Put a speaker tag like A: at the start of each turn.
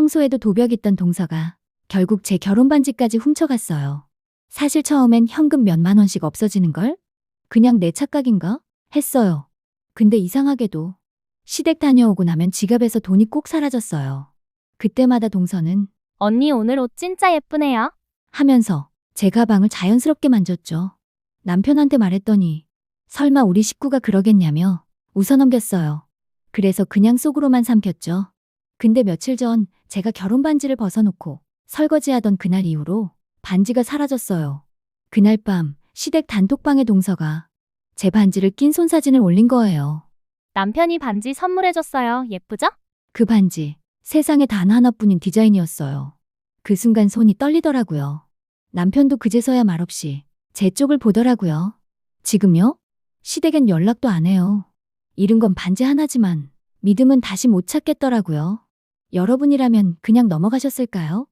A: 평소에도 도벽 있던 동서가 결국 제 결혼 반지까지 훔쳐갔어요. 사실 처음엔 현금 몇만 원씩 없어지는 걸? 그냥 내 착각인가? 했어요. 근데 이상하게도 시댁 다녀오고 나면 지갑에서 돈이 꼭 사라졌어요. 그때마다 동서는
B: 언니 오늘 옷 진짜 예쁘네요.
A: 하면서 제 가방을 자연스럽게 만졌죠. 남편한테 말했더니 설마 우리 식구가 그러겠냐며 웃어넘겼어요. 그래서 그냥 속으로만 삼켰죠. 근데 며칠 전 제가 결혼 반지를 벗어놓고 설거지하던 그날 이후로 반지가 사라졌어요. 그날 밤 시댁 단톡방에 동서가 제 반지를 낀 손사진을 올린 거예요.
B: 남편이 반지 선물해줬어요. 예쁘죠?
A: 그 반지 세상에 단 하나뿐인 디자인이었어요. 그 순간 손이 떨리더라고요. 남편도 그제서야 말없이 제 쪽을 보더라고요. 지금요? 시댁엔 연락도 안 해요. 잃은 건 반지 하나지만 믿음은 다시 못 찾겠더라고요. 여러분이라면 그냥 넘어가셨을까요?